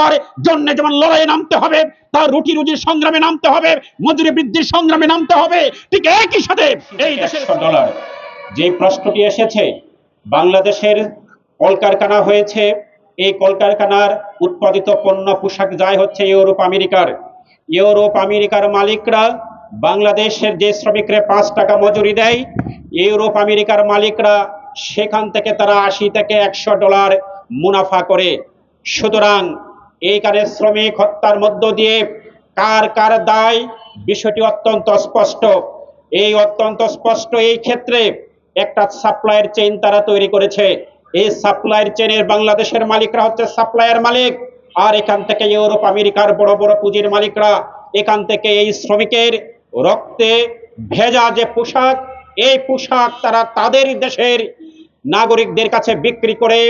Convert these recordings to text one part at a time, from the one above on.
নিরাপত্তার জন্য যেমন লড়াইয়ে নামতে হবে তার রুটি রুজির সংগ্রামে নামতে হবে মজুরি বৃদ্ধির সংগ্রামে নামতে হবে ঠিক একই সাথে এই দেশের ডলার। যে প্রশ্নটি এসেছে বাংলাদেশের কলকারখানা হয়েছে এই কলকারখানার উৎপাদিত পণ্য পোশাক যায় হচ্ছে ইউরোপ আমেরিকার। ইউরোপ আমেরিকার মালিকরা বাংলাদেশের যে শ্রমিকরা পাঁচ টাকা মজুরি দেয় ইউরোপ আমেরিকার মালিকরা সেখান থেকে তারা আশি থেকে একশো ডলার মুনাফা করে। সুতরাং এইখানে শ্রমিক হত্যার মধ্য দিয়ে কার কার দায়? বিষয়টি অত্যন্ত স্পষ্ট। এই অত্যন্ত স্পষ্ট এই ক্ষেত্রে একটা সাপ্লাইয়ের চেইন তারা তৈরি করেছে। এই সাপ্লাইয়ের চেনের বাংলাদেশের মালিকরা হচ্ছে সাপ্লাইয়ের মালিক। আর এখান থেকে ইউরোপ, আমেরিকার বড় বড় পুঁজির মালিকরা এখান থেকে এই শ্রমিকের রক্তে ভেজা যে পোশাক, এই পোশাক তারা তাদের দেশের নাগরিকদের কাছে বিক্রি করে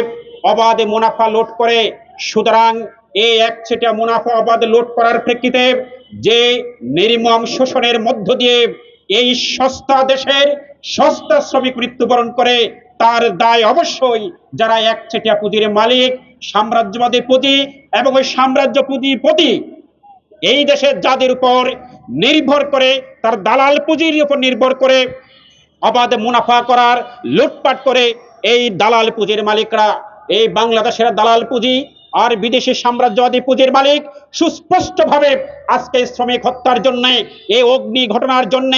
অবাধে মুনাফা লুট করে। সুতরাং এই একচেটিয়া মুনাফা অবাধে লুট করার প্রেক্ষিতে যে নির্মম শোষণের মধ্য দিয়ে এই সস্তা দেশের সস্তা শ্রমিক মৃত্যুবরণ করে, তার দায় অবশ্যই যারা এক একচেটিয়া পুঁজির মালিক, সাম্রাজ্যবাদী পুঁজি এবং ওই সাম্রাজ্য পুঁজিপতি এই দেশের যাদের উপর নির্ভর করে, তার দালাল পুঁজির উপর নির্ভর করে অবাধ মুনাফা করার লুটপাট করে এই দালাল পুঁজির মালিকরা, এই বাংলাদেশের দালাল পুঁজি আর বিদেশি সাম্রাজ্যবাদী পুঁজির মালিক সুস্পষ্টভাবে আজকে শ্রমিক হত্যার জন্য, এই অগ্নি ঘটনার জন্য,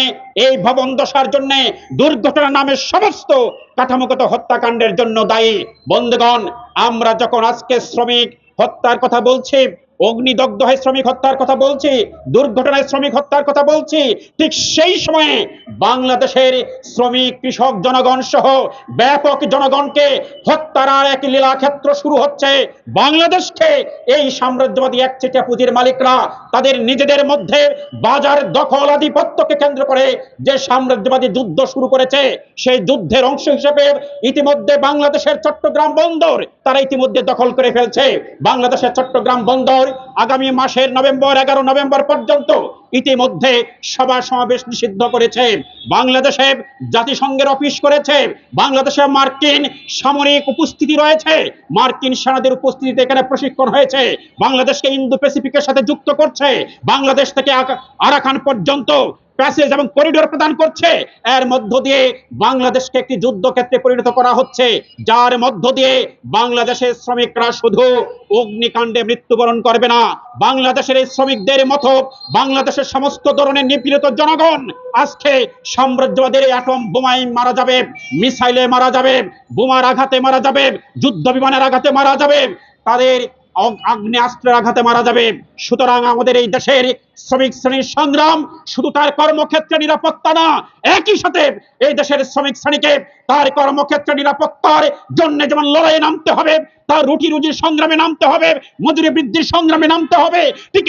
এই ভবন দশার জন্য দুর্ঘটনা নামের সমস্ত কাঠামোগত হত্যাকাণ্ডের জন্য দায়ী। বন্ধুগণ, আমরা যখন আজকে শ্রমিক হত্যার কথা বলছি অগ্নিদগ্ধ হয়ে শ্রমিক হত্যার কথা বলছি, দুর্ঘটনায় শ্রমিক হত্যার কথা বলছি, ঠিক সেই সময়ে বাংলাদেশের শ্রমিক, কৃষক জনগণ সহ ব্যাপক জনগণকে হত্যার আর এক লীলা ক্ষেত্র শুরু হচ্ছে। বাংলাদেশকে এই সাম্রাজ্যবাদী একচেটিয়া পুঁজির মালিকরা তাদের নিজেদের মধ্যে বাজার দখল আধিপত্যকে কেন্দ্র করে যে সাম্রাজ্যবাদী যুদ্ধ শুরু করেছে, সেই যুদ্ধের অংশ হিসেবে ইতিমধ্যে বাংলাদেশের চট্টগ্রাম বন্দর তারা ইতিমধ্যে দখল করে ফেলছে। বাংলাদেশের চট্টগ্রাম বন্দর আগামী মাসের নভেম্বর, এগারো নভেম্বর পর্যন্ত ইতিমধ্যে সভা সমাবেশ নিষিদ্ধ করেছে। বাংলাদেশে জাতিসংঘের অফিস করেছে। বাংলাদেশে মার্কিন সামরিক উপস্থিতি রয়েছে। মার্কিন সেনাদের উপস্থিতিতে এখানে প্রশিক্ষণ হয়েছে। বাংলাদেশকে ইন্দো প্যাসিফিকের সাথে যুক্ত করছে। বাংলাদেশ থেকে আরাকান পর্যন্ত প্যাসেজ এবং করিডোর প্রদান করছে। এর মধ্য দিয়ে বাংলাদেশকে একটি যুদ্ধক্ষেত্রে পরিণত করা হচ্ছে, যার মধ্য দিয়ে বাংলাদেশের শ্রমিকরা শুধু অগ্নিকাণ্ডে মৃত্যুবরণ করবে না, বাংলাদেশের এই শ্রমিকদের মতো বাংলাদেশের সমস্ত ধরনের নিপীড়িত জনগণ আজকে সাম্রাজ্যবাদের অ্যাটম বোমায় মারা যাবে, মিসাইলে মারা যাবে, বোমার আঘাতে মারা যাবে যুদ্ধ বিমানের আঘাতে মারা যাবে। তাদের আগ্নেয়াস্ত্রের আঘাতে মারা যাবে। সুতরাং আমাদের এই দেশের শ্রমিক শ্রেণির সংগ্রাম শুধু তার কর্মক্ষেত্রে নিরাপত্তা না, একই সাথে এই দেশের শ্রমিক শ্রেণীকে তার কর্মক্ষেত্রে নিরাপত্তার জন্য যেমন লড়াইয়ে নামতে হবে, তার রুটি রুজির সংগ্রামে নামতে হবে মজুরি বৃদ্ধির সংগ্রামে নামতে হবে, ঠিক